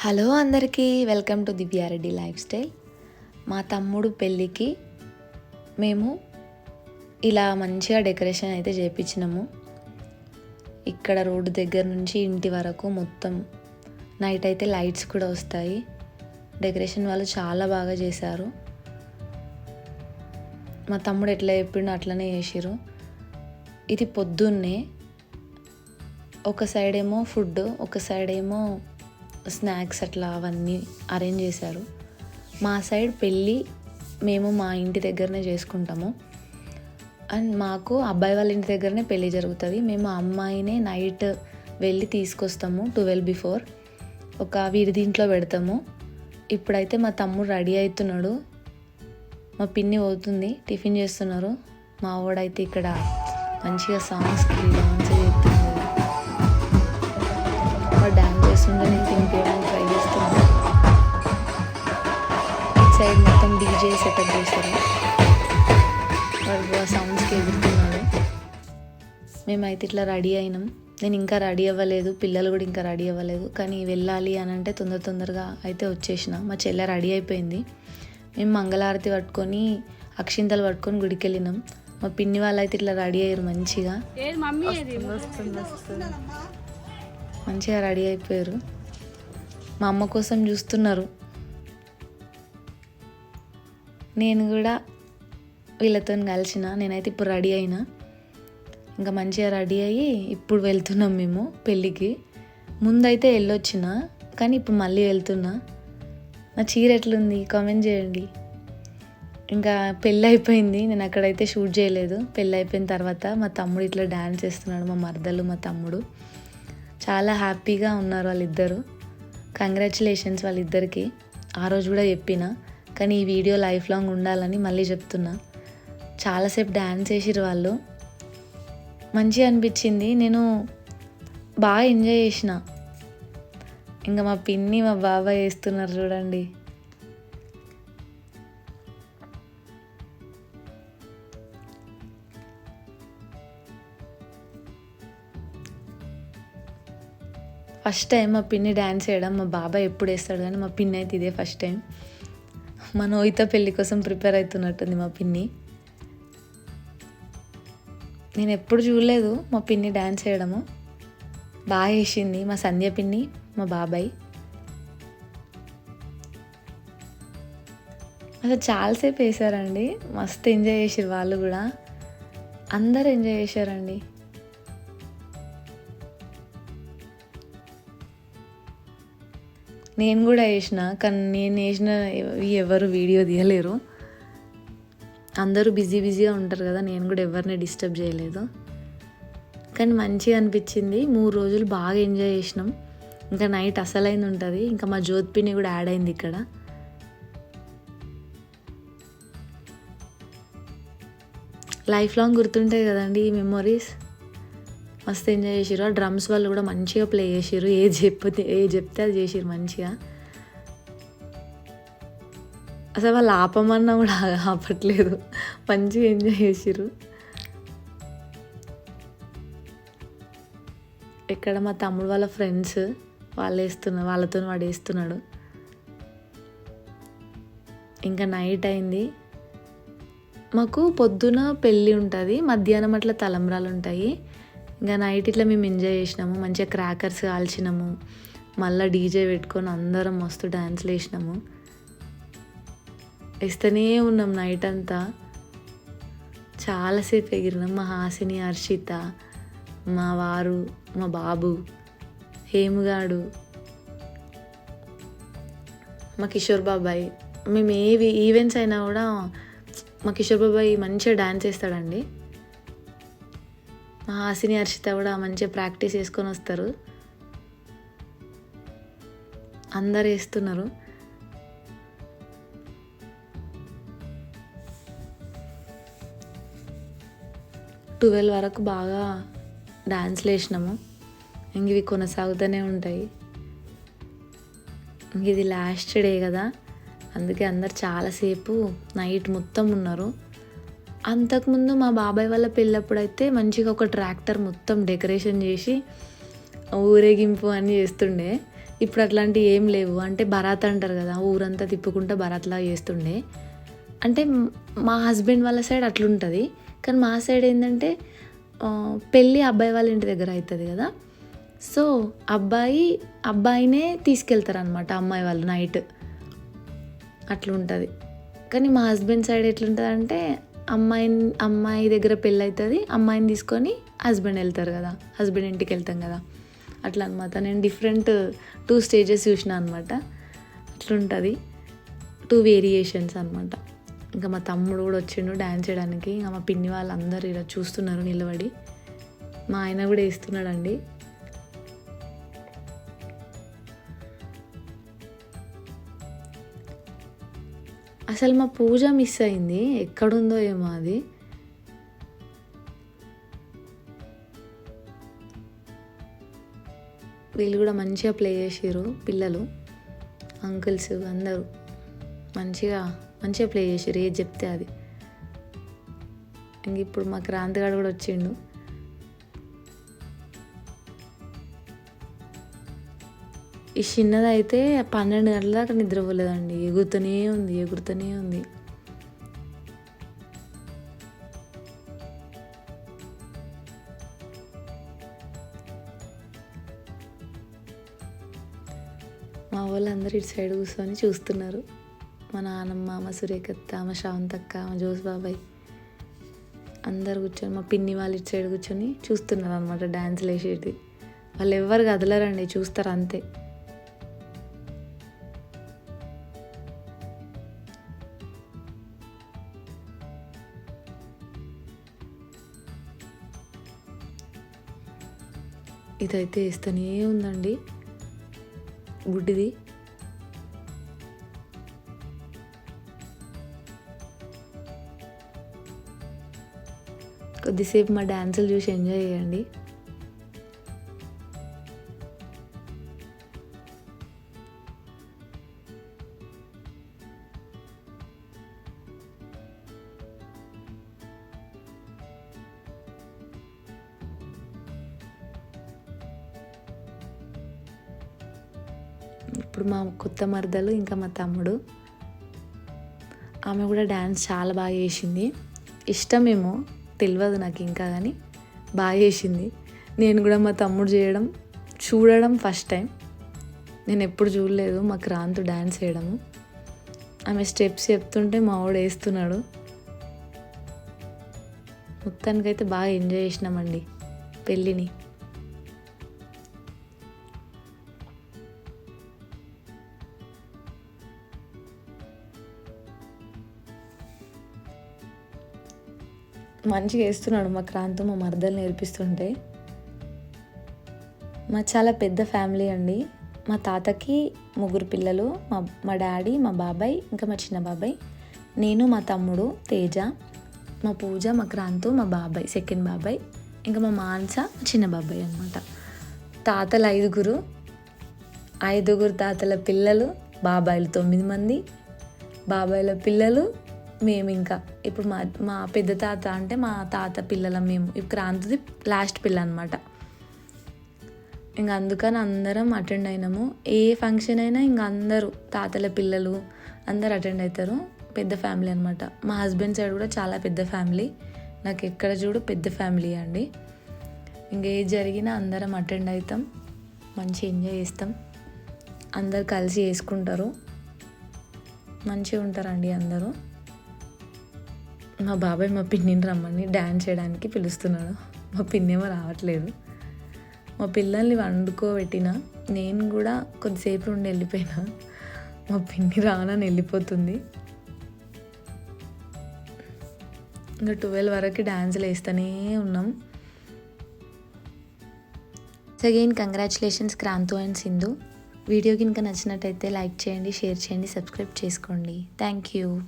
Hello అందరికీ welcome to Divya Reddy lifestyle. మా తమ్ముడు పెళ్ళికి మేము ఇలా మంచిగా డెకరేషన్ అయితే చేయించినాము ఇక్కడ రోడ్డు దగ్గర నుంచి ఇంటి వరకు మొత్తం నైట్ అయితే లైట్స్ కూడా వస్తాయి. డెకరేషన్ వాళ్ళు చాలా బాగా చేశారు. మా తమ్ముడు ఎట్లా చెప్పిండో అట్లనే చేసిరు ఇది పొద్దున్నే ఒక సైడ్ ఏమో ఫుడ్ ఒక సైడ్ ఏమో స్నాక్స్ అట్లా అవన్నీ అరేంజ్ చేశారు. మా సైడ్ పెళ్ళి మేము మా ఇంటి దగ్గరనే చేసుకుంటాము. అండ్ మాకు అబ్బాయి వాళ్ళ ఇంటి దగ్గరనే పెళ్ళి జరుగుతుంది. మేము అమ్మాయినే నైట్ వెళ్ళి తీసుకొస్తాము ట్వెల్వ్ బిఫోర్. ఒక వీడి దీంట్లో పెడతాము. ఇప్పుడైతే మా తమ్ముడు రెడీ అవుతున్నాడు మా పిన్ని పోతుంది టిఫిన్ చేస్తున్నారు. మా వాడైతే ఇక్కడ మంచిగా సాంగ్స్కి డాన్స్ వాడు డాన్స్ చేస్తుంటే నేను తినిపించడానికి ట్రై చేస్తున్నాను. ఇటు సైడ్ మొత్తం డీజే సెటప్ చేశారు. వాడు సౌండ్స్కి ఎగురుతున్నాడు మేమైతే ఇట్లా రెడీ అయినాం. నేను ఇంకా రెడీ అవ్వలేదు పిల్లలు కూడా ఇంకా రెడీ అవ్వలేదు. కానీ వెళ్ళాలి అని అంటే తొందర తొందరగా అయితే వచ్చేసిన. మా చెల్లె రెడీ అయిపోయింది. మేము మంగళారతి పట్టుకొని అక్షింతలు పట్టుకొని గుడికి వెళ్ళినాం మా పిన్ని వాళ్ళు అయితే ఇట్లా రెడీ అయ్యారు మంచిగా. మంచిగా రెడీ అయిపోయారు. మా అమ్మ కోసం చూస్తున్నారు. నేను కూడా వీళ్ళతో కలిసిన నేనైతే ఇప్పుడు రెడీ అయినా. ఇంకా మంచిగా రెడీ అయ్యి ఇప్పుడు వెళ్తున్నాం మేము పెళ్ళికి. ముందైతే వెళ్ళొచ్చిన కానీ ఇప్పుడు మళ్ళీ వెళ్తున్నా. నా చీర ఎట్లుంది? కామెంట్ చేయండి. ఇంకా పెళ్ళి అయిపోయింది. నేను అక్కడైతే షూట్ చేయలేదు. పెళ్ళి అయిపోయిన తర్వాత మా తమ్ముడు ఇట్లా డ్యాన్స్ చేస్తున్నాడు మా మరదలు మా తమ్ముడు. చాలా హ్యాపీగా ఉన్నారు వాళ్ళిద్దరూ. కంగ్రాచులేషన్స్ వాళ్ళిద్దరికీ. ఆ రోజు కూడా చెప్పిన కానీ ఈ వీడియో లైఫ్ లాంగ్ ఉండాలని మళ్ళీ చెప్తున్నా. చాలాసేపు డ్యాన్స్ చేసిరు వాళ్ళు. మంచిగా అనిపించింది. నేను బాగా ఎంజాయ్ చేసిన. ఇంకా మా పిన్ని మా బాబాయ్ వేస్తున్నారు చూడండి. ఫస్ట్ టైం మా పిన్ని డ్యాన్స్ చేయడం మా బాబాయ్ ఎప్పుడు వేస్తాడు కానీ మా పిన్ని అయితే ఇదే ఫస్ట్ టైం. మా నోయిత పెళ్ళి కోసం ప్రిపేర్ అవుతున్నట్టుంది మా పిన్ని. నేను ఎప్పుడు చూడలేదు మా పిన్ని డ్యాన్స్ చేయడము. బాగా వేసింది మా సంధ్య పిన్ని మా బాబాయ్. అసలు చాలాసేపు వేసారండి. మస్తు ఎంజాయ్ చేసారు వాళ్ళు కూడా. అందరు ఎంజాయ్ చేశారండి. నేను కూడా వేసిన కానీ నేను వేసిన ఎవరు వీడియో తీయలేరు. అందరూ బిజీ బిజీగా ఉంటారు కదా నేను కూడా ఎవరిని డిస్టర్బ్ చేయలేదు. కానీ మంచిగా అనిపించింది. మూడు రోజులు బాగా ఎంజాయ్ చేసినాం. ఇంకా నైట్ అసలైంది ఉంటుంది. ఇంకా మా జ్యోతిపిని కూడా యాడ్ అయింది ఇక్కడ. లైఫ్ లాంగ్ గుర్తుంటాయి కదండి ఈ మెమొరీస్. మస్తు ఎంజాయ్ చేసిరు ఆ డ్రమ్స్ వాళ్ళు కూడా మంచిగా ప్లే చేసిరు ఏ చెప్తే ఏ చెప్తే అది చేసిరు మంచిగా. అసలు వాళ్ళు ఆపమన్నా కూడా ఆపట్లేదు. మంచిగా ఎంజాయ్ చేసిరు ఇక్కడ మా తమ్ముడు వాళ్ళ ఫ్రెండ్స్ వాళ్ళు వేస్తున్నారు వాళ్ళతో వాడు వేస్తున్నాడు. ఇంకా నైట్ అయింది. మాకు పొద్దున పెళ్ళి ఉంటుంది. మధ్యాహ్నం అట్లా తలంబ్రాలు ఉంటాయి. ఇంకా నైట్ ఇట్లా మేము ఎంజాయ్ చేసినాము మంచిగా క్రాకర్స్ కాల్చినాము మళ్ళీ డీజే పెట్టుకొని అందరం మస్తు డ్యాన్స్లు వేసినాము. వేస్తూనే ఉన్నాం నైట్ అంతా. చాలాసేపు ఎగిరినాం మా హాసిని హర్షిత మా వారు మా బాబు హేముగాడు మా కిషోర్ బాబాయ్. మేము ఏవి ఈవెంట్స్ అయినా కూడా మా కిషోర్ బాబాయ్ మంచిగా డ్యాన్స్ వేస్తాడండి మా హాసిని హర్షిత కూడా మంచిగా ప్రాక్టీస్ చేసుకొని వస్తారు. అందరు వేస్తున్నారు. ట్వెల్వ్ వరకు బాగా డ్యాన్స్లు వేసినాము ఇంక ఇవి కొనసాగుతూనే ఉంటాయి. ఇంక ఇది లాస్ట్ డే కదా. అందుకే అందరు చాలాసేపు నైట్ మొత్తం ఉన్నారు. అంతకుముందు మా బాబాయ్ వాళ్ళ పెళ్ళప్పుడు అయితే మంచిగా ఒక ట్రాక్టర్ మొత్తం డెకరేషన్ చేసి ఊరేగింపు అని చేస్తుండే. ఇప్పుడు అట్లాంటివి ఏం లేవు. అంటే బరాత్ అంటారు కదా ఊరంతా తిప్పుకుంటా బరాత్లా చేస్తుండే. అంటే మా హస్బెండ్ వాళ్ళ సైడ్ అట్లుంటుంది. కానీ మా సైడ్ ఏంటంటే పెళ్ళి అబ్బాయి వాళ్ళ ఇంటి దగ్గర అవుతుంది కదా. సో అబ్బాయి అబ్బాయినే తీసుకెళ్తారనమాట అమ్మాయి వాళ్ళు నైట్. అట్లుంటుంది. కానీ మా హస్బెండ్ సైడ్ ఎట్లుంటుంది అంటే అమ్మాయిని అమ్మాయి దగ్గర పెళ్ళి అవుతుంది అమ్మాయిని తీసుకొని హస్బెండ్ వెళ్తారు కదా హస్బెండ్ ఇంటికి వెళ్తాం కదా. అట్లా అనమాట నేను డిఫరెంట్ టూ స్టేజెస్ చూసిన అనమాట అట్లుంటుంది. టూ వేరియేషన్స్ అనమాట ఇంకా మా తమ్ముడు కూడా వచ్చిండు డ్యాన్స్ చేయడానికి. ఇంకా మా పిన్ని వాళ్ళందరూ ఇలా చూస్తున్నారు నిలబడి. మా ఆయన కూడా వేస్తున్నాడండి. అసలు మా పూజ మిస్ అయింది. ఎక్కడుందో ఏమో అది. వీళ్ళు కూడా మంచిగా ప్లే చేసారు పిల్లలు. అంకుల్స్ అందరూ మంచిగా మంచిగా ప్లే చేసారు ఏది చెప్తే అది. ఇంక ఇప్పుడు మా క్రాంతిగాడు కూడా వచ్చిండు. ఈ చిన్నదైతే పన్నెండు గంటల దాకా నిద్రపోలేదండి. ఎగురుతూనే ఉంది ఎగురుతూనే ఉంది. మా వాళ్ళందరూ ఇటు సైడ్ కూర్చొని చూస్తున్నారు. మా నాన్నమ్మ మా సురేఖత్త మా శాంతక్క మా జోస్ బాబాయ్ అందరు కూర్చొని మా పిన్ని వాళ్ళు ఇటు సైడ్ కూర్చొని చూస్తున్నారు అనమాట డ్యాన్స్లు వేసేది వాళ్ళు ఎవ్వరు కదలరండి చూస్తారు అంతే. ఇదైతే వేస్తూనే ఉందండి. గుడ్డిది. కొద్దిసేపు మా డ్యాన్సులు చూసి ఎంజాయ్ చేయండి. ఇప్పుడు మా కొత్త మరదలు ఇంకా మా తమ్ముడు. ఆమె కూడా డ్యాన్స్ చాలా బాగా చేసింది. ఇష్టమేమో తెలియదు నాకు ఇంకా కానీ బాగా చేసింది. నేను కూడా మా తమ్ముడు చేయడం చూడడం ఫస్ట్ టైం నేను ఎప్పుడు చూడలేదు మా క్రాంతు డ్యాన్స్ చేయడము. ఆమె స్టెప్స్ చెప్తుంటే మా వాడు వేస్తున్నాడు. మొత్తానికైతే బాగా ఎంజాయ్ చేసినామండి పెళ్ళిని. మంచిగా వేస్తున్నాడు మా క్రాంతు మా మరదలు నేర్పిస్తుంటే. మా చాలా పెద్ద ఫ్యామిలీ అండి. మా తాతకి ముగ్గురు పిల్లలు మా మా డాడీ మా బాబాయ్ ఇంకా మా చిన్న బాబాయ్. నేను మా తమ్ముడు తేజ మా పూజ మా క్రాంతు మా బాబాయ్ సెకండ్ బాబాయ్ ఇంకా మా మాన్స మా చిన్న బాబాయ్ అనమాట తాతలు ఐదుగురు ఐదుగురు తాతల పిల్లలు బాబాయిలు తొమ్మిది మంది బాబాయిల పిల్లలు మేము ఇంకా ఇప్పుడు మా మా పెద్ద తాత అంటే మా తాత పిల్లల మేము. క్రాంతిది లాస్ట్ పిల్ల అనమాట ఇంకా అందుకని అందరం అటెండ్ అయినాము. ఏ ఫంక్షన్ అయినా ఇంకా అందరూ తాతల పిల్లలు అందరు అటెండ్ అవుతారు పెద్ద ఫ్యామిలీ అనమాట మా హస్బెండ్ సైడ్ కూడా చాలా పెద్ద ఫ్యామిలీ నాకు ఎక్కడ చూడు పెద్ద ఫ్యామిలీ అండి. ఇంకే జరిగినా అందరం అటెండ్ అవుతాం మంచి ఎంజాయ్ చేస్తాం. అందరు కలిసి వేసుకుంటారు మంచిగా ఉంటారండి అందరూ. మా బాబాయ్ మా పిన్నిని రమ్మని డ్యాన్స్ చేయడానికి పిలుస్తున్నాడు. మా పిన్ని ఏమో రావట్లేదు. మా పిల్లల్ని వండుకోబెట్టిన నేను కూడా కొద్దిసేపు ఉండి వెళ్ళిపోయినా. మా పిన్ని రానని వెళ్ళిపోతుంది. ఇంకా ట్వెల్వ్ వరకు డ్యాన్సులు వేస్తూనే ఉన్నాం. Again congratulations Kranthu and Sindhu. Video కనుక నచ్చినట్టయితే లైక్ చేయండి షేర్ చేయండి సబ్స్క్రైబ్ చేసుకోండి. Thank you